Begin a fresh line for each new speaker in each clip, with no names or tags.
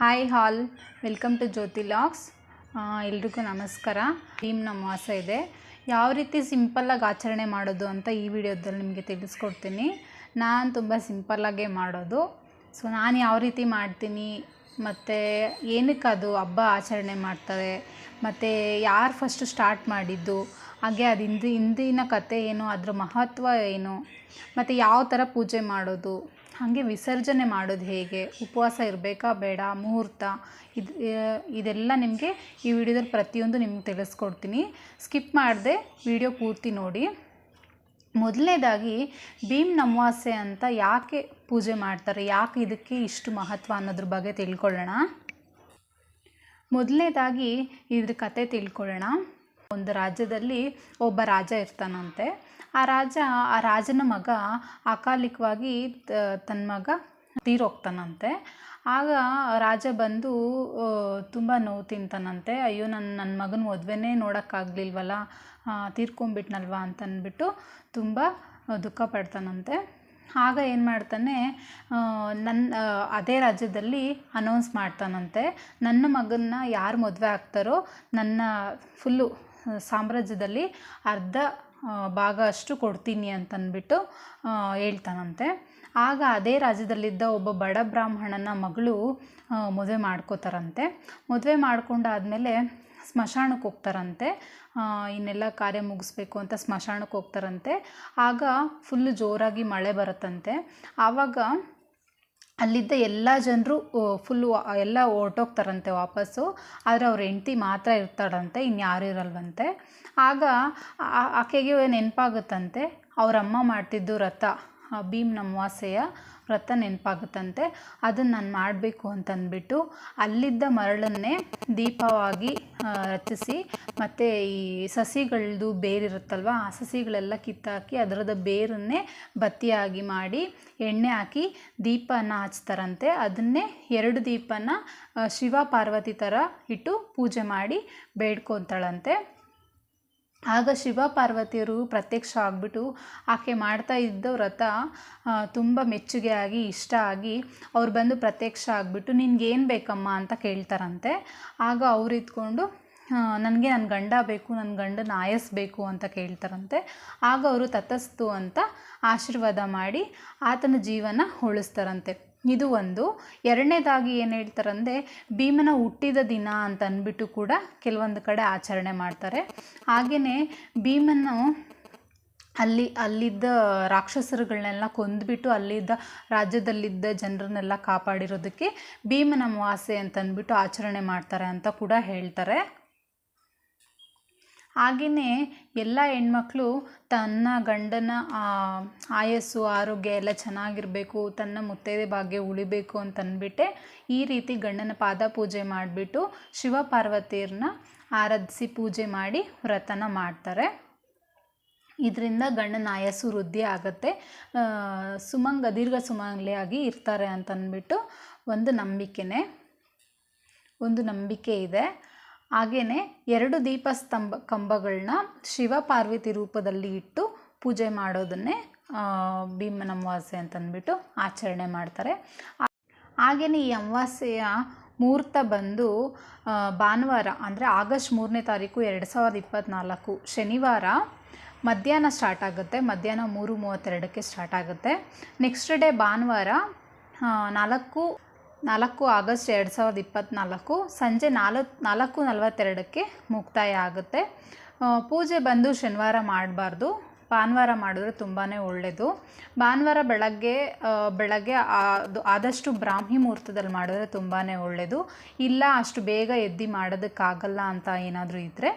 Hi all, welcome to Jyoti LOX. ಎಲ್ರಿಗೂ ನಮಸ್ಕಾರ. Team ನಮವಾಸ ವಾಸ ಇದೆ. ಯಾವ ರೀತಿ ಸಿಂಪಲ್ಲಾಗಿ ಆಚರಣೆ ಮಾಡೋದು ಅಂತ ಈ ವಿಡಿಯೋದಲ್ಲಿ ನಿಮಗೆ ತಿಳಿಸ್ಕೊಡ್ತೀನಿ. ನಾನು ತುಂಬ ಸಿಂಪಲ್ಲಾಗೆ ಮಾಡೋದು. ಸೊ ನಾನು ಯಾವ ರೀತಿ ಮಾಡ್ತೀನಿ, ಮತ್ತು ಏನಕ್ಕೆ ಅದು ಹಬ್ಬ ಆಚರಣೆ ಮಾಡ್ತಾರೆ, ಮತ್ತು ಯಾರು ಫಸ್ಟು ಸ್ಟಾರ್ಟ್ ಮಾಡಿದ್ದು, ಹಾಗೆ ಅದು ಹಿಂದಿ ಹಿಂದಿನ ಕತೆ ಏನು, ಅದರ ಮಹತ್ವ ಏನು, ಮತ್ತು ಯಾವ ಥರ ಪೂಜೆ ಮಾಡೋದು ಹಾಗೆ ವಿಸರ್ಜನೆ ಮಾಡೋದು ಹೇಗೆ? ಉಪವಾಸ ಇರಬೇಕಾ? ಬೇಡ, ಮುಹೂರ್ತ. ಇದು ಇದೆಲ್ಲ ನಿಮಗೆ ಈ ವಿಡಿಯೋದಲ್ಲಿ ಪ್ರತಿಯೊಂದು ನಿಮ್ಗೆ ತಿಳಿಸ್ಕೊಡ್ತೀನಿ. ಸ್ಕಿಪ್ ಮಾಡದೆ ವಿಡಿಯೋ ಪೂರ್ತಿ ನೋಡಿ. ಮೊದಲನೇದಾಗಿ ಭೀಮ್ ನಮವಾಸೆ ಅಂತ ಯಾಕೆ ಪೂಜೆ ಮಾಡ್ತಾರೆ? ಯಾಕೆ ಇದಕ್ಕೆ ಇಷ್ಟು ಮಹತ್ವ ಅನ್ನೋದ್ರ ಬಗ್ಗೆ ತಿಳ್ಕೊಳ್ಳೋಣ. ಮೊದಲನೇದಾಗಿ ಇದ್ರ ಕತೆ ತಿಳ್ಕೊಳ್ಳೋಣ. ಒಂದು ರಾಜ್ಯದಲ್ಲಿ ಒಬ್ಬ ರಾಜ ಇರ್ತಾನಂತೆ. ಆ ರಾಜ, ಆ ರಾಜನ ಮಗ ಅಕಾಲಿಕವಾಗಿ ತನ್ನ ಮಗ ತೀರೋಗ್ತಾನಂತೆ. ಆಗ ರಾಜ ಬಂದು ತುಂಬ ನೋವು ತಿಂತಾನಂತೆ. ಅಯ್ಯೋ ನನ್ನ ನನ್ನ ಮಗನ ಮದುವೆನೇ ನೋಡೋಕ್ಕಾಗಲಿಲ್ವಲ್ಲ ತೀರ್ಕೊಂಬಿಟ್ನಲ್ವ ಅಂತಂದ್ಬಿಟ್ಟು ತುಂಬ ದುಃಖ ಪಡ್ತಾನಂತೆ. ಆಗ ಏನು ಮಾಡ್ತಾನೆ ನನ್ನ ಅದೇ ರಾಜ್ಯದಲ್ಲಿ ಅನೌನ್ಸ್ ಮಾಡ್ತಾನಂತೆ. ನನ್ನ ಮಗನ್ನ ಯಾರು ಮದುವೆ ಆಗ್ತಾರೋ, ನನ್ನ ಫುಲ್ಲು ಸಾಮ್ರಾಜ್ಯದಲ್ಲಿ ಅರ್ಧ ಭಾಗ ಅಷ್ಟು ಕೊಡ್ತೀನಿ ಅಂತಂದ್ಬಿಟ್ಟು ಹೇಳ್ತಾನಂತೆ. ಆಗ ಅದೇ ರಾಜ್ಯದಲ್ಲಿದ್ದ ಒಬ್ಬ ಬಡ ಬ್ರಾಹ್ಮಣನ ಮಗಳು ಮದುವೆ ಮಾಡ್ಕೋತಾರಂತೆ. ಮದುವೆ ಮಾಡ್ಕೊಂಡಾದಮೇಲೆ ಸ್ಮಶಾನಕ್ಕೆ ಹೋಗ್ತಾರಂತೆ. ಇನ್ನೆಲ್ಲ ಕಾರ್ಯ ಮುಗಿಸ್ಬೇಕು ಅಂತ ಸ್ಮಶಾನಕ್ಕೆ ಹೋಗ್ತಾರಂತೆ. ಆಗ ಫುಲ್ಲು ಜೋರಾಗಿ ಮಳೆ ಬರುತ್ತಂತೆ. ಆವಾಗ ಅಲ್ಲಿದ್ದ ಎಲ್ಲ ಜನರು ಫುಲ್ಲು ಎಲ್ಲ ಹೊರ್ಟೋಗ್ತಾರಂತೆ ವಾಪಸ್ಸು. ಆದರೆ ಅವ್ರ ಹೆಂಡ್ತಿ ಮಾತ್ರ ಇರ್ತಾಳಂತೆ ಇನ್ಯಾರು ಇರಲ್ವಂತೆ. ಆಗ ಆಕೆಗೆ ನೆನಪಾಗುತ್ತಂತೆ ಅವರಮ್ಮ ಮಾಡ್ತಿದ್ದು ರಥ ಭೀಮ್ ಅಮಾವಾಸ್ಯೆಯ ವ್ರತ ನೆನಪಾಗುತ್ತಂತೆ, ಅದನ್ನು ನಾನು ಮಾಡಬೇಕು ಅಂತಂದ್ಬಿಟ್ಟು ಅಲ್ಲಿದ್ದ ಮರಳನ್ನೇ ದೀಪವಾಗಿ ರಚಿಸಿ, ಮತ್ತು ಈ ಸಸಿಗಳದ್ದು ಬೇರಿರುತ್ತಲ್ವ, ಆ ಸಸಿಗಳೆಲ್ಲ ಕಿತ್ತಾಕಿ ಅದರದ ಬೇರನ್ನೇ ಬತ್ತಿಯಾಗಿ ಮಾಡಿ ಎಣ್ಣೆ ಹಾಕಿ ದೀಪನ ಹಚ್ತಾರಂತೆ. ಅದನ್ನೇ ಎರಡು ದೀಪನ ಶಿವ ಪಾರ್ವತಿ ಥರ ಇಟ್ಟು ಪೂಜೆ ಮಾಡಿ ಬೇಡ್ಕೊತಾಳಂತೆ. ಆಗ ಶಿವ ಪಾರ್ವತಿಯರು ಪ್ರತ್ಯಕ್ಷ ಆಗಿಬಿಟ್ಟು ಆಕೆ ಮಾಡ್ತಾ ಇದ್ದ ವ್ರತ ತುಂಬ ಮೆಚ್ಚುಗೆ ಆಗಿ, ಇಷ್ಟ ಆಗಿ ಅವ್ರು ಬಂದು ಪ್ರತ್ಯಕ್ಷ ಆಗಿಬಿಟ್ಟು ನಿನಗೇನು ಬೇಕಮ್ಮ? ಅಂತ ಕೇಳ್ತಾರಂತೆ. ಆಗ ಅವ್ರು ಇದ್ಕೊಂಡು ನನಗೆ ನನ್ನ ಗಂಡ ಬೇಕು ನನ್ನ ಗಂಡನ ಆಯಸ್ಬೇಕು ಅಂತ ಕೇಳ್ತಾರಂತೆ. ಆಗ ಅವರು ತತಸ್ತು ಅಂತ ಆಶೀರ್ವಾದ ಮಾಡಿ ಆತನ ಜೀವನ ಉಳಿಸ್ತಾರಂತೆ. ಇದು ಒಂದು. ಎರಡನೇದಾಗಿ ಏನು ಹೇಳ್ತಾರಂದರೆ, ಭೀಮನ ಹುಟ್ಟಿದ ದಿನ ಅಂತ ಅಂದ್ಬಿಟ್ಟು ಕೂಡ ಕೆಲವೊಂದು ಕಡೆ ಆಚರಣೆ ಮಾಡ್ತಾರೆ. ಹಾಗೆಯೇ ಭೀಮನು ಅಲ್ಲಿ, ಅಲ್ಲಿದ್ದ ರಾಕ್ಷಸರುಗಳನ್ನೆಲ್ಲ ಕೊಂದುಬಿಟ್ಟು ಅಲ್ಲಿದ್ದ ರಾಜ್ಯದಲ್ಲಿದ್ದ ಜನರನ್ನೆಲ್ಲ ಕಾಪಾಡಿರೋದಕ್ಕೆ ಭೀಮನ ಅಮಾವಾಸ್ಯೆ ಅಂತಂದ್ಬಿಟ್ಟು ಆಚರಣೆ ಮಾಡ್ತಾರೆ ಅಂತ ಕೂಡ ಹೇಳ್ತಾರೆ. ಹಾಗೆಯೇ ಎಲ್ಲ ಹೆಣ್ಮಕ್ಳು ತನ್ನ ಗಂಡನ ಆಯಸ್ಸು, ಆರೋಗ್ಯ ಎಲ್ಲ ಚೆನ್ನಾಗಿರಬೇಕು, ತನ್ನ ಮುತ್ತೈದೆ ಭಾಗ್ಯ ಉಳಿಬೇಕು ಅಂತನ್ಬಿಟ್ಟೆ ಈ ರೀತಿ ಗಂಡನ ಪಾದ ಪೂಜೆ ಮಾಡಿಬಿಟ್ಟು ಶಿವ ಪಾರ್ವತಿಯರನ್ನ ಆರಾಧಿಸಿ ಪೂಜೆ ಮಾಡಿ ವ್ರತನ ಮಾಡ್ತಾರೆ. ಇದರಿಂದ ಗಂಡನ ಆಯಸ್ಸು ವೃದ್ಧಿ ಆಗುತ್ತೆ. ಸುಮಂಗ, ದೀರ್ಘ ಸುಮಂಗಲಿಯಾಗಿ ಇರ್ತಾರೆ ಅಂತಂದ್ಬಿಟ್ಟು ಒಂದು ನಂಬಿಕೆನೇ, ಒಂದು ನಂಬಿಕೆ ಇದೆ. ಹಾಗೆಯೇ ಎರಡು ದೀಪಸ್ತಂಭ ಕಂಬಗಳನ್ನ ಶಿವ ಪಾರ್ವತಿ ರೂಪದಲ್ಲಿ ಇಟ್ಟು ಪೂಜೆ ಮಾಡೋದನ್ನೇ ಭೀಮನ ಅಮಾವಾಸ್ಯೆ ಅಂತಂದ್ಬಿಟ್ಟು ಆಚರಣೆ ಮಾಡ್ತಾರೆ. ಹಾಗೆಯೇ ಈ ಅಮಾವಾಸ್ಯೆಯ ಮುಹೂರ್ತ ಬಂದು ಭಾನುವಾರ, ಅಂದರೆ ಆಗಸ್ಟ್ ಮೂರನೇ ತಾರೀಕು ಎರಡು ಸಾವಿರದ ಇಪ್ಪತ್ತ್ನಾಲ್ಕು ಶನಿವಾರ ಮಧ್ಯಾಹ್ನ ಸ್ಟಾರ್ಟ್ ಆಗುತ್ತೆ. ಮಧ್ಯಾಹ್ನ ಮೂರು ಮೂವತ್ತೆರಡಕ್ಕೆ ಸ್ಟಾರ್ಟ್ ಆಗುತ್ತೆ. ನೆಕ್ಸ್ಟ್ ಡೇ ಭಾನುವಾರ ನಾಲ್ಕು ನಾಲ್ಕು ಆಗಸ್ಟ್ ಎರಡು ಸಾವಿರದ ಇಪ್ಪತ್ತ್ನಾಲ್ಕು ಸಂಜೆ ನಾಲ್ಕು ನಾಲ್ಕು ನಲವತ್ತೆರಡಕ್ಕೆ ಮುಕ್ತಾಯ ಆಗುತ್ತೆ. ಪೂಜೆ ಬಂದು ಶನಿವಾರ ಮಾಡಬಾರ್ದು. ಭಾನುವಾರ ಮಾಡಿದ್ರೆ ತುಂಬಾ ಒಳ್ಳೆಯದು ಭಾನುವಾರ ಬೆಳಗ್ಗೆ ಬೆಳಗ್ಗೆ ಅದು ಆದಷ್ಟು ಬ್ರಾಹ್ಮಿ ಮುಹೂರ್ತದಲ್ಲಿ ಮಾಡಿದ್ರೆ ತುಂಬಾ ಒಳ್ಳೆಯದು ಇಲ್ಲ, ಅಷ್ಟು ಬೇಗ ಎದ್ದು ಮಾಡೋದಕ್ಕಾಗಲ್ಲ ಅಂತ ಏನಾದರೂ ಇದ್ದರೆ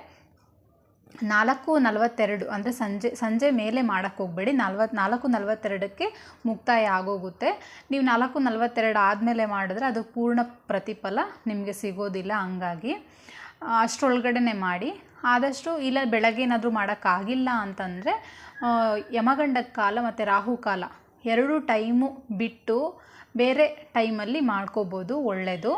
ನಾಲ್ಕು ನಲವತ್ತೆರಡು ಅಂದರೆ ಸಂಜೆ ಸಂಜೆ ಮೇಲೆ ಮಾಡೋಕ್ಕೆ ಹೋಗಬೇಡಿ. ನಲ್ವತ್ತು, ನಾಲ್ಕು ನಲವತ್ತೆರಡಕ್ಕೆ ಮುಕ್ತಾಯ ಆಗೋಗುತ್ತೆ. ನೀವು ನಾಲ್ಕು ನಲವತ್ತೆರಡು ಆದಮೇಲೆ ಮಾಡಿದ್ರೆ ಅದು ಪೂರ್ಣ ಪ್ರತಿಫಲ ನಿಮಗೆ ಸಿಗೋದಿಲ್ಲ ಹಂಗಾಗಿ. ಅಷ್ಟರೊಳಗಡೆ ಮಾಡಿ. ಆದಷ್ಟು ಇಲ್ಲ, ಬೆಳಗ್ಗೆ ಏನಾದರೂ ಮಾಡೋಕ್ಕಾಗಿಲ್ಲ ಅಂತಂದರೆ ಯಮಗಂಡ ಕಾಲ ಮತ್ತು ರಾಹು ಕಾಲ ಎರಡು ಟೈಮು ಬಿಟ್ಟು ಬೇರೆ ಟೈಮಲ್ಲಿ ಮಾಡ್ಕೋಬೋದು ಒಳ್ಳೆಯದು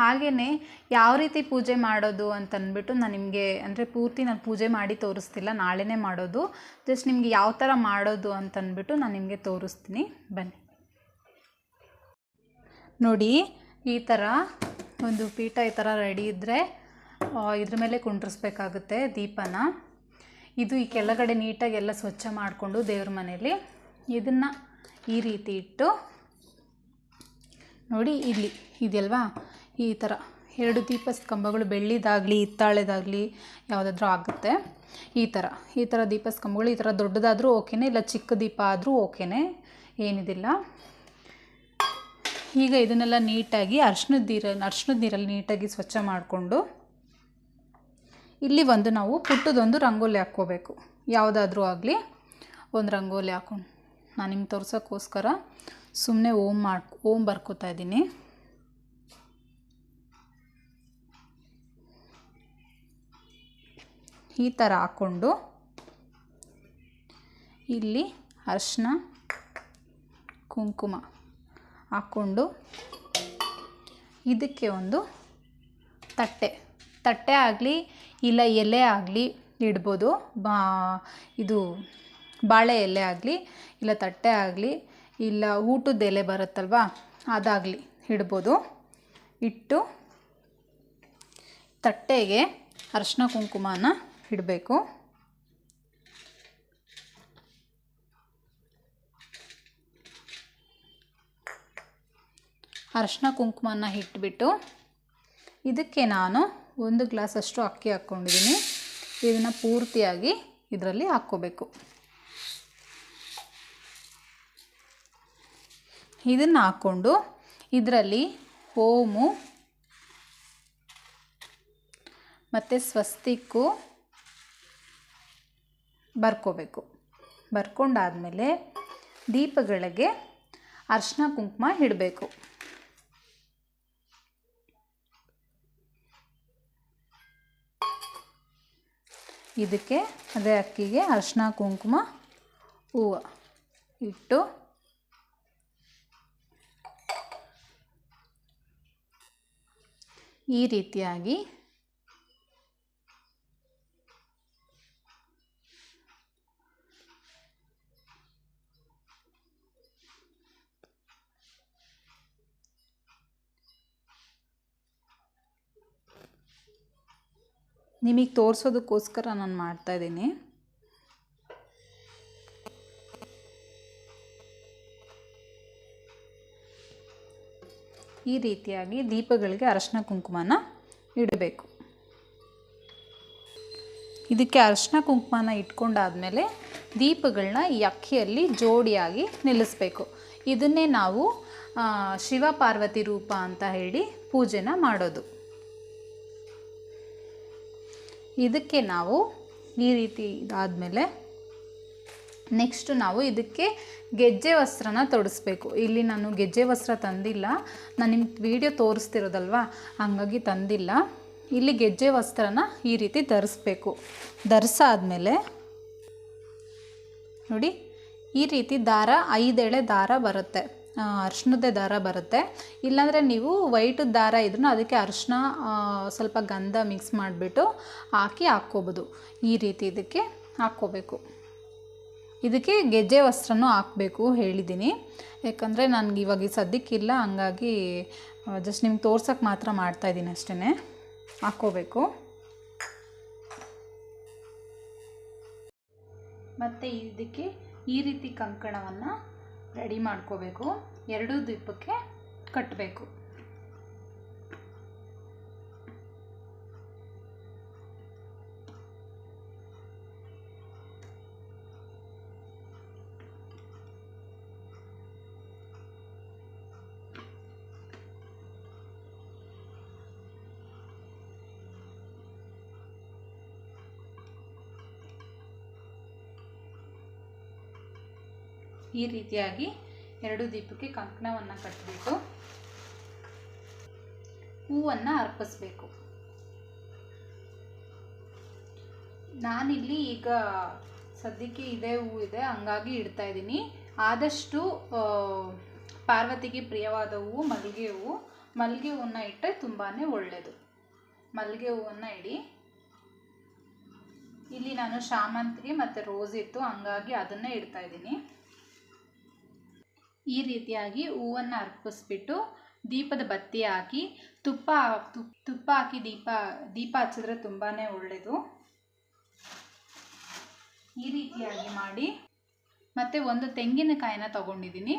ಹಾಗೆಯೇ ಯಾವ ರೀತಿ ಪೂಜೆ ಮಾಡೋದು ಅಂತಂದ್ಬಿಟ್ಟು ನಾನು ನಿಮಗೆ, ಅಂದರೆ ಪೂರ್ತಿ ನಾನು ಪೂಜೆ ಮಾಡಿ ತೋರಿಸ್ತಿಲ್ಲ, ನಾಳೆನೇ ಮಾಡೋದು. ಜಸ್ಟ್ ನಿಮಗೆ ಯಾವ ಥರ ಮಾಡೋದು ಅಂತಂದ್ಬಿಟ್ಟು ನಾನು ನಿಮಗೆ ತೋರಿಸ್ತೀನಿ. ಬನ್ನಿ. ನೋಡಿ, ಈ ಥರ ಒಂದು ಪೀಠ ಈ ಥರ ರೆಡಿ ಇದ್ದರೆ ಇದ್ರ ಮೇಲೆ ಕುಂಡ್ರಿಸ್ಬೇಕಾಗುತ್ತೆ ದೀಪನ. ಇದು ಈ ಕೆಳಗಡೆ ನೀಟಾಗಿ ಎಲ್ಲ ಸ್ವಚ್ಛ ಮಾಡಿಕೊಂಡು ದೇವ್ರ ಮನೇಲಿ. ಇದನ್ನು ಈ ರೀತಿ ಇಟ್ಟು, ನೋಡಿ ಇಲ್ಲಿ ಇದೆಯಲ್ವಾ ಈ ಥರ ಎರಡು ದೀಪ ಸ್ತಂಭಗಳು ಬೆಳ್ಳಿದಾಗಲಿ, ಹಿತ್ತಾಳೆದಾಗಲಿ ಯಾವುದಾದ್ರೂ ಆಗುತ್ತೆ. ಈ ಥರ ಈ ಥರ ದೀಪ ಸ್ತಂಭಗಳು ಈ ಥರ ದೊಡ್ಡದಾದರೂ ಓಕೆನೇ, ಇಲ್ಲ ಚಿಕ್ಕ ದೀಪ ಆದರೂ ಓಕೆನೇ, ಏನಿದಿಲ್ಲ. ಈಗ ಇದನ್ನೆಲ್ಲ ನೀಟಾಗಿ ಅರ್ಶಿನದ ನೀರಲ್ಲಿ ಅರ್ಶಿನದ ನೀರಲ್ಲಿ ನೀಟಾಗಿ ಸ್ವಚ್ಛ ಮಾಡಿಕೊಂಡು ಇಲ್ಲಿ ಒಂದು ನಾವು ಪುಟ್ಟದೊಂದು ರಂಗೋಲಿ ಹಾಕ್ಕೋಬೇಕು. ಯಾವುದಾದ್ರೂ ಆಗಲಿ ಒಂದು ರಂಗೋಲಿ ಹಾಕೊಂಡು. ನಾನು ನಿಮ್ಗೆ ತೋರ್ಸೋಕ್ಕೋಸ್ಕರ ಸುಮ್ಮನೆ ಓಮ್ ಮಾಡಿ ಓಮ್ ಬರ್ಕೋತಾ ಇದ್ದೀನಿ. ಈ ಥರ ಹಾಕ್ಕೊಂಡು ಇಲ್ಲಿ ಅರ್ಶಿನ ಕುಂಕುಮ ಹಾಕ್ಕೊಂಡು ಇದಕ್ಕೆ ಒಂದು ತಟ್ಟೆ. ತಟ್ಟೆ ಆಗಲಿ ಇಲ್ಲ ಎಲೆ ಆಗಲಿ ಇಡ್ಬೋದು. ಬಾ, ಇದು ಬಾಳೆ ಎಲೆ ಆಗಲಿ ಇಲ್ಲ ತಟ್ಟೆ ಆಗಲಿ ಇಲ್ಲ ಊಟದ ಎಲೆ ಬರುತ್ತಲ್ವಾ ಅದಾಗಲಿ ಇಡ್ಬೋದು. ಇಟ್ಟು ತಟ್ಟೆಗೆ ಅರಿಶಿನ ಕುಂಕುಮನ ಇಡಬೇಕು. ಅರಶಿನ ಕುಂಕುಮನ ಇಟ್ಬಿಟ್ಟು ಇದಕ್ಕೆ ನಾನು ಒಂದು ಗ್ಲಾಸಷ್ಟು ಅಕ್ಕಿ ಹಾಕ್ಕೊಂಡಿದ್ದೀನಿ. ಇದನ್ನು ಪೂರ್ತಿಯಾಗಿ ಇದರಲ್ಲಿ ಹಾಕ್ಕೋಬೇಕು. ಇದನ್ನು ಹಾಕ್ಕೊಂಡು ಇದರಲ್ಲಿ ಓಮು ಮತ್ತು ಸ್ವಸ್ತಿಕ್ಕು ಬರ್ಕೋಬೇಕು. ಬರ್ಕೊಂಡಾದಮೇಲೆ ದೀಪಗಳಿಗೆ ಅರ್ಶಿನ ಕುಂಕುಮ ಇಡಬೇಕು. ಇದಕ್ಕೆ ಅದೇ ಅಕ್ಕಿಗೆ ಅರ್ಶಿನ ಕುಂಕುಮ, ಹೂವು ಇಟ್ಟು ಈ ರೀತಿಯಾಗಿ ನಿಮಗೆ ತೋರಿಸೋದಕ್ಕೋಸ್ಕರ ನಾನು ಮಾಡ್ತಾಯಿದ್ದೀನಿ ಈ ರೀತಿಯಾಗಿ ದೀಪಗಳಿಗೆ ಅರಶಿನ ಕುಂಕುಮನ ಇಡಬೇಕು. ಇದಕ್ಕೆ ಅರಶಿನ ಕುಂಕುಮನ ಇಟ್ಕೊಂಡಾದಮೇಲೆ ದೀಪಗಳನ್ನ ಈ ಅಕ್ಕಿಯಲ್ಲಿ ಜೋಡಿಯಾಗಿ ನಿಲ್ಲಿಸ್ಬೇಕು. ಇದನ್ನೇ ನಾವು ಶಿವ ಪಾರ್ವತಿ ರೂಪ ಅಂತ ಹೇಳಿ ಪೂಜೆನ ಮಾಡೋದು. ಇದಕ್ಕೆ ನಾವು ಈ ರೀತಿ ಇದಾದಮೇಲೆ ನೆಕ್ಸ್ಟ್ ನಾವು ಇದಕ್ಕೆ ಗೆಜ್ಜೆ ವಸ್ತ್ರನ ತೊಡಿಸ್ಬೇಕು. ಇಲ್ಲಿ ನಾನು ಗೆಜ್ಜೆ ವಸ್ತ್ರ ತಂದಿಲ್ಲ. ನಾನು ನಿಮ್ಗೆ ವಿಡಿಯೋ ತೋರಿಸ್ತಿರೋದಲ್ವಾ? ಹಂಗಾಗಿ ತಂದಿಲ್ಲ. ಇಲ್ಲಿ ಗೆಜ್ಜೆ ವಸ್ತ್ರನ ಈ ರೀತಿ ಧರಿಸ್ಬೇಕು. ಧರಿಸಾದ್ಮೇಲೆ ನೋಡಿ, ಈ ರೀತಿ ದಾರ ಐದೆಳೆ ದಾರ ಬರುತ್ತೆ. ಆ, ಅರ್ಶಿಣದ ದಾರ ಬರುತ್ತೆ. ಇಲ್ಲಾಂದರೆ ನೀವು ವೈಟ್ ದಾರ ಇದ್ರೂ ಅದಕ್ಕೆ ಅರ್ಶನ ಸ್ವಲ್ಪ ಗಂಧ ಮಿಕ್ಸ್ ಮಾಡಿಬಿಟ್ಟು ಹಾಕಿ ಹಾಕ್ಕೋಬೋದು. ಈ ರೀತಿ ಇದಕ್ಕೆ ಹಾಕ್ಕೋಬೇಕು. ಇದಕ್ಕೆ ಗೆಜ್ಜೆ ವಸ್ತ್ರನೂ ಹಾಕಬೇಕು ಹೇಳಿದ್ದೀನಿ. ಯಾಕಂದರೆ ನನಗೆ ಇವಾಗ ಸದ್ಯಕ್ಕಿಲ್ಲ ಹಂಗಾಗಿ ಜಸ್ಟ್ ನಿಮ್ಗೆ ತೋರ್ಸೋಕ್ಕೆ ಮಾತ್ರ ಮಾಡ್ತಾಯಿದ್ದೀನಿ ಅಷ್ಟೇ ಹಾಕ್ಕೋಬೇಕು. ಮತ್ತು ಇದಕ್ಕೆ ಈ ರೀತಿ ಕಂಕಣವನ್ನು ರೆಡಿ ಮಾಡ್ಕೋಬೇಕು. ಎರಡೂ ದೀಪಕ್ಕೆ ಕಟ್ಟಬೇಕು ಈ ರೀತಿಯಾಗಿ ಎರಡು ದೀಪಕ್ಕೆ ಕಂಕಣವನ್ನು ಕಟ್ಟಬೇಕು ಹೂವನ್ನು ಅರ್ಪಿಸ್ಬೇಕು. ನಾನಿಲ್ಲಿ ಈಗ ಸದ್ಯಕ್ಕೆ ಇದೇ ಹೂ ಇದೆ, ಹಂಗಾಗಿ ಇಡ್ತಾ ಇದ್ದೀನಿ. ಆದಷ್ಟು ಪಾರ್ವತಿಗೆ ಪ್ರಿಯವಾದ ಹೂವು ಮಲ್ಲಿಗೆ ಹೂವು ಮಲ್ಲಿಗೆ ಹೂವನ್ನು ಇಟ್ಟರೆ ತುಂಬಾ ಒಳ್ಳೆಯದು ಮಲ್ಲಿಗೆ ಹೂವನ್ನು ಇಡಿ. ಇಲ್ಲಿ ನಾನು ಶಾಮಂತಿಗೆ ಮತ್ತು ರೋಸ್ ಇತ್ತು ಹಂಗಾಗಿ ಅದನ್ನೇ ಇಡ್ತಾ ಇದ್ದೀನಿ. ಈ ರೀತಿಯಾಗಿ ಹೂವನ್ನು ಅರ್ಪಿಸ್ಬಿಟ್ಟು ದೀಪದ ಬತ್ತಿ ಹಾಕಿ, ತುಪ್ಪ ತುಪ್- ತುಪ್ಪ ಹಾಕಿ ದೀಪ ದೀಪ ಹಚ್ಚಿದ್ರೆ ತುಂಬಾ ಒಳ್ಳೆಯದು ಈ ರೀತಿಯಾಗಿ ಮಾಡಿ, ಮತ್ತು ಒಂದು ತೆಂಗಿನಕಾಯಿನ ತಗೊಂಡಿದ್ದೀನಿ.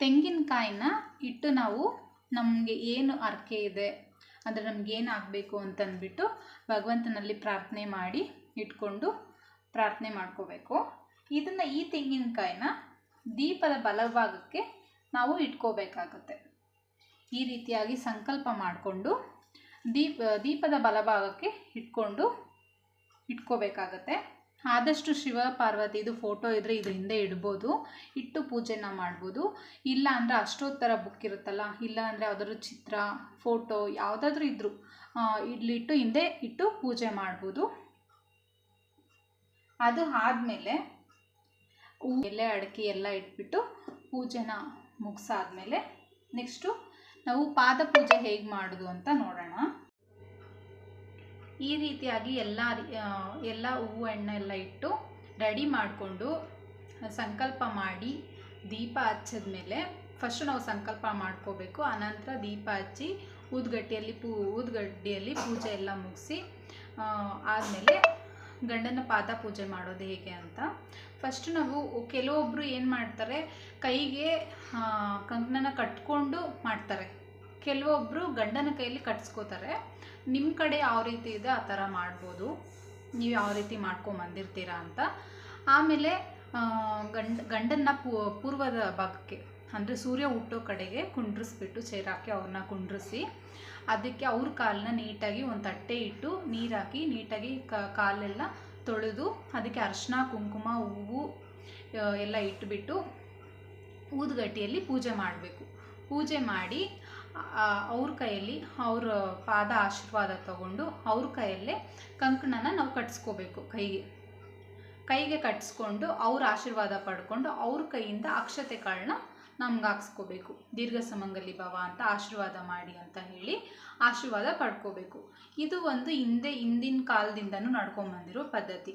ತೆಂಗಿನಕಾಯಿನ ಇಟ್ಟು ನಾವು ನಮಗೆ ಏನು ಅರ್ಕೆ ಇದೆ, ಅಂದರೆ ನಮ್ಗೆ ಏನು ಆಗಬೇಕು ಅಂತಂದ್ಬಿಟ್ಟು ಭಗವಂತನಲ್ಲಿ ಪ್ರಾರ್ಥನೆ ಮಾಡಿ ಇಟ್ಕೊಂಡು ಪ್ರಾರ್ಥನೆ ಮಾಡ್ಕೋಬೇಕು. ಇದನ್ನು ಈ ತೆಂಗಿನಕಾಯಿನ ದೀಪದ ಬಲಭಾಗಕ್ಕೆ ನಾವು ಇಟ್ಕೋಬೇಕಾಗುತ್ತೆ. ಈ ರೀತಿಯಾಗಿ ಸಂಕಲ್ಪ ಮಾಡಿಕೊಂಡು ದೀಪ, ದೀಪದ ಬಲಭಾಗಕ್ಕೆ ಇಟ್ಕೊಂಡು ಇಟ್ಕೋಬೇಕಾಗತ್ತೆ. ಆದಷ್ಟು ಶಿವ ಪಾರ್ವತಿದು ಫೋಟೋ ಇದ್ದರೆ ಇದ್ರ ಹಿಂದೆ ಇಡ್ಬೋದು. ಇಟ್ಟು ಪೂಜೆನ ಮಾಡ್ಬೋದು. ಇಲ್ಲ ಅಂದರೆ ಅಷ್ಟೋತ್ತರ ಬುಕ್ ಇರುತ್ತಲ್ಲ, ಇಲ್ಲ ಅಂದರೆ ಯಾವುದಾದ್ರು ಚಿತ್ರ ಫೋಟೋ ಯಾವುದಾದ್ರೂ ಇದ್ದರೂ ಇಡ್ಲಿಟ್ಟು ಹಿಂದೆ ಇಟ್ಟು ಪೂಜೆ ಮಾಡ್ಬೋದು. ಅದು ಆದಮೇಲೆ ಎಲೆ, ಅಡಿಕೆ ಎಲ್ಲ ಇಟ್ಬಿಟ್ಟು ಪೂಜೆನ ಮುಗಿಸಾದ್ಮೇಲೆ ನೆಕ್ಸ್ಟು ನಾವು ಪಾದ ಪೂಜೆ ಹೇಗೆ ಮಾಡೋದು ಅಂತ ನೋಡೋಣ. ಈ ರೀತಿಯಾಗಿ ಎಲ್ಲ ಎಲ್ಲ ಹೂವು ಹಣ್ಣು ಎಲ್ಲ ಇಟ್ಟು ರೆಡಿ ಮಾಡಿಕೊಂಡು ಸಂಕಲ್ಪ ಮಾಡಿ ದೀಪ ಹಚ್ಚಿದ್ಮೇಲೆ ಫಸ್ಟು ನಾವು ಸಂಕಲ್ಪ ಮಾಡ್ಕೋಬೇಕು. ಆನಂತರ ದೀಪ ಹಚ್ಚಿ ಊದ್ಗಡ್ಡಿಯಲ್ಲಿ ಪೂ ಊದ್ಗಡ್ಡಿಯಲ್ಲಿ ಪೂಜೆ ಎಲ್ಲ ಮುಗಿಸಿ ಆದಮೇಲೆ ಗಂಡನ ಪಾದ ಪೂಜೆ ಮಾಡೋದು ಹೇಗೆ ಅಂತ. ಫಸ್ಟ್ ನಾವು ಕೆಲವೊಬ್ಬರು ಏನು ಮಾಡ್ತಾರೆ, ಕೈಗೆ ಕಂಕಣನ ಕಟ್ಕೊಂಡು ಮಾಡ್ತಾರೆ. ಕೆಲವೊಬ್ಬರು ಗಂಡನ ಕೈಯಲ್ಲಿ ಕಟ್ಸ್ಕೋತಾರೆ. ನಿಮ್ಮ ಕಡೆ ಯಾವ ರೀತಿ ಇದೆ, ಆ ಥರ ಮಾಡ್ಬೋದು. ನೀವು ಯಾವ ರೀತಿ ಮಾಡ್ಕೊಂಬಂದಿರ್ತೀರಾ ಅಂತ. ಆಮೇಲೆ ಗಂಡ, ಗಂಡನ್ನ ಪೂರ್ವದ ಭಾಗಕ್ಕೆ ಅಂದರೆ ಸೂರ್ಯ ಹುಟ್ಟೋ ಕಡೆಗೆ ಕುಂಡ್ರಿಸ್ಬಿಟ್ಟು ಚೈರಾಕಿ ಅವ್ರನ್ನ ಕುಂಡ್ರಿಸಿ, ಅದಕ್ಕೆ ಅವ್ರ ಕಾಲನ್ನ ನೀಟಾಗಿ ಒಂದು ತಟ್ಟೆ ಇಟ್ಟು ನೀರಾಕಿ ನೀಟಾಗಿ ಕ, ಕಾಲೆಲ್ಲ ತೊಳೆದು ಅದಕ್ಕೆ ಅರಿಶಿನ ಕುಂಕುಮ, ಹೂವು ಎಲ್ಲ ಇಟ್ಬಿಟ್ಟು ಊದುಗಟ್ಟಿಯಲ್ಲಿ ಪೂಜೆ ಮಾಡಬೇಕು. ಪೂಜೆ ಮಾಡಿ ಅವ್ರ ಕೈಯಲ್ಲಿ ಅವ್ರ ಪಾದ ಆಶೀರ್ವಾದ ತಗೊಂಡು ಅವ್ರ ಕೈಯಲ್ಲೇ ಕಂಕಣನ ನಾವು ಕಟ್ಸ್ಕೋಬೇಕು ಕೈಗೆ. ಕೈಗೆ ಕಟ್ಸ್ಕೊಂಡು ಅವ್ರ ಆಶೀರ್ವಾದ ಪಡ್ಕೊಂಡು ಅವ್ರ ಕೈಯಿಂದ ಅಕ್ಷತೆಗಳನ್ನ ನಮ್ಗೆ ಹಾಕ್ಸ್ಕೋಬೇಕು. ದೀರ್ಘ ಸಮಂಗಲಿ ಭವ ಅಂತ ಆಶೀರ್ವಾದ ಮಾಡಿ ಅಂತ ಹೇಳಿ ಆಶೀರ್ವಾದ ಪಡ್ಕೋಬೇಕು. ಇದು ಒಂದು ಹಿಂದೆ, ಹಿಂದಿನ ಕಾಲದಿಂದನೂ ನಡ್ಕೊಂಬಂದಿರೋ ಪದ್ಧತಿ.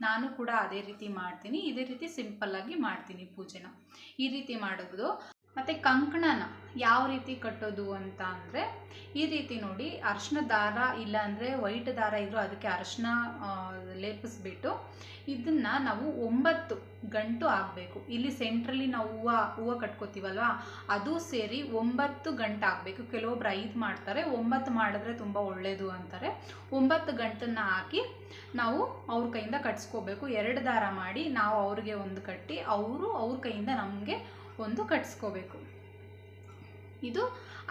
ನಾನು ಕೂಡ ಅದೇ ರೀತಿ ಮಾಡ್ತೀನಿ. ಇದೇ ರೀತಿ ಸಿಂಪಲ್ಲಾಗಿ ಮಾಡ್ತೀನಿ ಪೂಜೆನ. ಈ ರೀತಿ ಮಾಡೋದು ಮತ್ತು ಕಂಕಣನ ಯಾವ ರೀತಿ ಕಟ್ಟೋದು ಅಂತ ಅಂದರೆ, ಈ ರೀತಿ ನೋಡಿ ಅರ್ಶಿನ ದಾರ ಇಲ್ಲಾಂದರೆ ವೈಟ್ ದಾರ ಇದ್ದರೂ ಅದಕ್ಕೆ ಅರಶಿನ ಲೇಪಿಸ್ಬಿಟ್ಟು ಇದನ್ನು ನಾವು ಒಂಬತ್ತು ಗಂಟು ಆಗಬೇಕು. ಇಲ್ಲಿ ಸೆಂಟ್ರಲ್ಲಿ ನಾವು ಹೂವು ಹೂವು ಕಟ್ಕೋತೀವಲ್ವಾ, ಅದು ಸೇರಿ ಒಂಬತ್ತು ಗಂಟು ಆಗಬೇಕು. ಕೆಲವೊಬ್ರು ಐದು ಮಾಡ್ತಾರೆ, ಒಂಬತ್ತು ಮಾಡಿದ್ರೆ ತುಂಬ ಒಳ್ಳೆಯದು ಅಂತಾರೆ. ಒಂಬತ್ತು ಗಂಟನ್ನು ಹಾಕಿ ನಾವು ಅವ್ರ ಕೈಯಿಂದ ಕಟ್ಸ್ಕೋಬೇಕು. ಎರಡು ದಾರ ಮಾಡಿ ನಾವು ಅವ್ರಿಗೆ ಒಂದು ಕಟ್ಟಿ, ಅವರು ಅವ್ರ ಕೈಯಿಂದ ನಮಗೆ ಒಂದು ಕಟ್ಸ್ಕೋಬೇಕು. ಇದು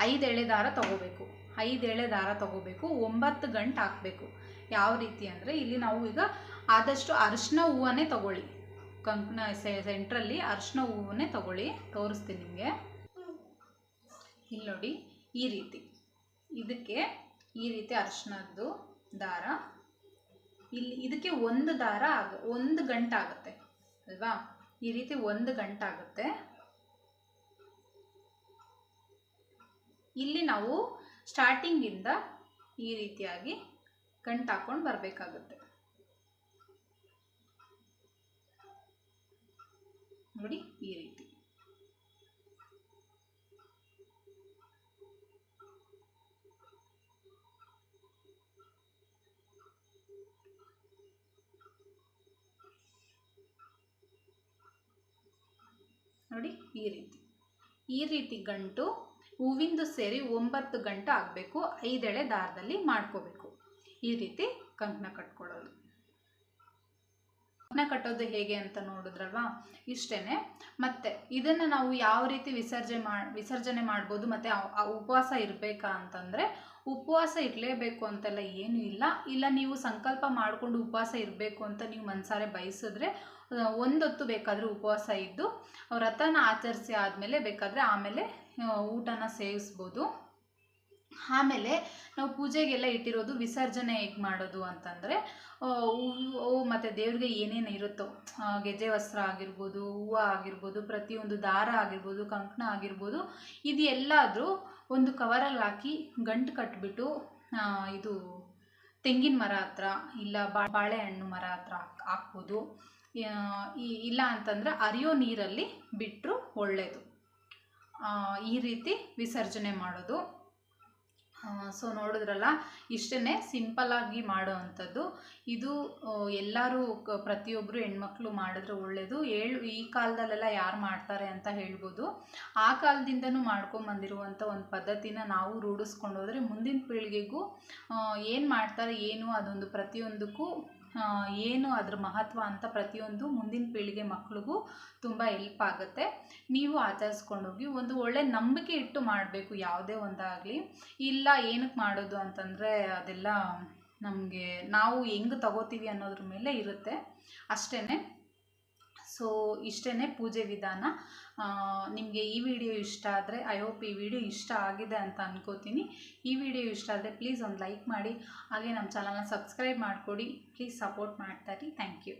ಐದು ಎಳೆ ದಾರ ತಗೋಬೇಕು. ಐದು ಎಳೆ ದಾರ ತಗೋಬೇಕು. ಒಂಬತ್ತು ಗಂಟು ಹಾಕಬೇಕು. ಯಾವ ರೀತಿ ಅಂದರೆ ಇಲ್ಲಿ ನಾವು ಈಗ ಆದಷ್ಟು ಅರಿಶಿನ ಹೂವನ್ನೇ ತಗೊಳ್ಳಿ. ಕಂಕಣ ಸೆಂಟ್ರಲ್ಲಿ ಅರಿಶಿನ ಹೂವನ್ನೇ ತಗೊಳ್ಳಿ. ತೋರಿಸ್ತೀನಿ ನಿಮಗೆ. ಇಲ್ಲಿ ನೋಡಿ, ಈ ರೀತಿ. ಇದಕ್ಕೆ ಈ ರೀತಿ ಅರಿಶಿನದ್ದು ದಾರ. ಇಲ್ಲಿ ಇದಕ್ಕೆ ಒಂದು ದಾರ ಆಗ, ಒಂದು ಗಂಟಾಗುತ್ತೆ ಅಲ್ವಾ? ಈ ರೀತಿ ಒಂದು ಗಂಟಾಗುತ್ತೆ ಇಲ್ಲಿ ನಾವು ಸ್ಟಾರ್ಟಿಂಗಿಂದ ಈ ರೀತಿಯಾಗಿ ಗಂಟು ಹಾಕೊಂಡು ಬರಬೇಕಾಗುತ್ತೆ. ನೋಡಿ ಈ ರೀತಿ. ನೋಡಿ ಈ ರೀತಿ. ಈ ರೀತಿ ಗಂಟು ಹೂವಿಂದು ಸೇರಿ ಒಂಬತ್ತು ಗಂಟೆ ಆಗಬೇಕು, ಐದೆಳೆ ದಾರದಲ್ಲಿ ಮಾಡ್ಕೋಬೇಕು. ಈ ರೀತಿ ಕಂಕಣ ಕಟ್ಕೊಳ್ಳೋದು. ಕಂಕಣ ಕಟ್ಟೋದು ಹೇಗೆ ಅಂತ ನೋಡಿದ್ರಲ್ವಾ? ಇಷ್ಟೇ ಮತ್ತು ಇದನ್ನು ನಾವು ಯಾವ ರೀತಿ ವಿಸರ್ಜನೆ ಮಾ, ವಿಸರ್ಜನೆ ಮಾಡ್ಬೋದು, ಮತ್ತು ಉಪವಾಸ ಇರಬೇಕಾ ಅಂತಂದರೆ, ಉಪವಾಸ ಇರಲೇಬೇಕು ಅಂತೆಲ್ಲ ಏನೂ ಇಲ್ಲ. ಇಲ್ಲ ನೀವು ಸಂಕಲ್ಪ ಮಾಡಿಕೊಂಡು ಉಪವಾಸ ಇರಬೇಕು ಅಂತ ನೀವು ಮನಸಾರೆ ಬಯಸಿದ್ರೆ ಒಂದೊತ್ತು ಬೇಕಾದರೆ ಉಪವಾಸ ಇದ್ದು ವ್ರತನ ಆಚರಿಸಿ ಆದಮೇಲೆ ಬೇಕಾದರೆ ಆಮೇಲೆ ಊಟನ ಸೇವಿಸ್ಬೋದು. ಆಮೇಲೆ ನಾವು ಪೂಜೆಗೆಲ್ಲ ಇಟ್ಟಿರೋದು ವಿಸರ್ಜನೆ ಹೇಗೆ ಮಾಡೋದು ಅಂತಂದರೆ ಹೂವು ಮತ್ತು ದೇವ್ರಿಗೆ ಏನೇನು ಇರುತ್ತೋ ಗೆಜ್ಜೆ ವಸ್ತ್ರ ಆಗಿರ್ಬೋದು, ಹೂವು ಆಗಿರ್ಬೋದು, ಪ್ರತಿಯೊಂದು ದಾರ ಆಗಿರ್ಬೋದು, ಕಂಕಣ ಆಗಿರ್ಬೋದು, ಇದು ಎಲ್ಲಾದರೂ ಒಂದು ಕವರಲ್ಲಿ ಹಾಕಿ ಗಂಟು ಕಟ್ಬಿಟ್ಟು ಇದು ತೆಂಗಿನ ಮರ ಹತ್ರ ಇಲ್ಲ ಬಾಳೆಹಣ್ಣು ಮರ ಹತ್ರ ಹಾಕ್, ಹಾಕ್ಬೋದು. ಇಲ್ಲ ಅಂತಂದರೆ ಅರಿಯೋ ನೀರಲ್ಲಿ ಬಿಟ್ಟರು ಒಳ್ಳೆಯದು ಈ ರೀತಿ ವಿಸರ್ಜನೆ ಮಾಡೋದು. ಸೊ ನೋಡಿದ್ರಲ್ಲ ಇಷ್ಟೇ ಸಿಂಪಲ್ಲಾಗಿ ಮಾಡೋ ಅಂಥದ್ದು ಇದು ಎಲ್ಲರೂ ಪ್ರತಿಯೊಬ್ಬರು ಹೆಣ್ಮಕ್ಳು ಮಾಡಿದ್ರೆ ಒಳ್ಳೆಯದು ಏಳು, ಈ ಕಾಲದಲ್ಲೆಲ್ಲ ಯಾರು ಮಾಡ್ತಾರೆ ಅಂತ ಹೇಳ್ಬೋದು. ಆ ಕಾಲದಿಂದನೂ ಮಾಡ್ಕೊಂಬಂದಿರುವಂಥ ಒಂದು ಪದ್ಧತಿನ ನಾವು ರೂಢಿಸ್ಕೊಂಡು ಹೋದರೆ ಮುಂದಿನ ಪೀಳಿಗೆಗೂ ಏನು ಮಾಡ್ತಾರೆ, ಏನು, ಅದೊಂದು ಪ್ರತಿಯೊಂದಕ್ಕೂ ಏನು ಅದ್ರ ಮಹತ್ವ ಅಂತ ಪ್ರತಿಯೊಂದು ಮುಂದಿನ ಪೀಳಿಗೆ ಮಕ್ಳಿಗೂ ತುಂಬ ಹೆಲ್ಪ್ ಆಗುತ್ತೆ. ನೀವು ಆಚರಿಸ್ಕೊಂಡು ಹೋಗಿ ಒಂದು ಒಳ್ಳೆ ನಂಬಿಕೆ ಇಟ್ಟು ಮಾಡಬೇಕು ಯಾವುದೇ ಒಂದಾಗಲಿ. ಇಲ್ಲ, ಏನಕ್ಕೆ ಮಾಡೋದು ಅಂತಂದರೆ ಅದೆಲ್ಲ ನಮಗೆ ನಾವು ಹೆಂಗೆ ತಗೋತೀವಿ ಅನ್ನೋದ್ರ ಮೇಲೆ ಇರುತ್ತೆ. ಅಷ್ಟೇ ಸೊ ಇಷ್ಟೇ ಪೂಜೆ ವಿಧಾನ. ನಿಮಗೆ ಈ ವಿಡಿಯೋ ಇಷ್ಟ ಆದರೆ, ಐ ಹೋಪ್ ಈ ವಿಡಿಯೋ ಇಷ್ಟ ಆಗಿದೆ ಅಂತ ಅನ್ಕೋತೀನಿ. ಈ ವಿಡಿಯೋ ಇಷ್ಟ ಆದರೆ ಪ್ಲೀಸ್ ಒಂದು ಲೈಕ್ ಮಾಡಿ, ಹಾಗೆ ನಮ್ಮ ಚಾನಲ್ನ ಸಬ್ಸ್ಕ್ರೈಬ್ ಮಾಡಿಕೊಡಿ. ಪ್ಲೀಸ್ ಸಪೋರ್ಟ್ ಮಾಡ್ತಾರಿ ಥ್ಯಾಂಕ್ ಯು.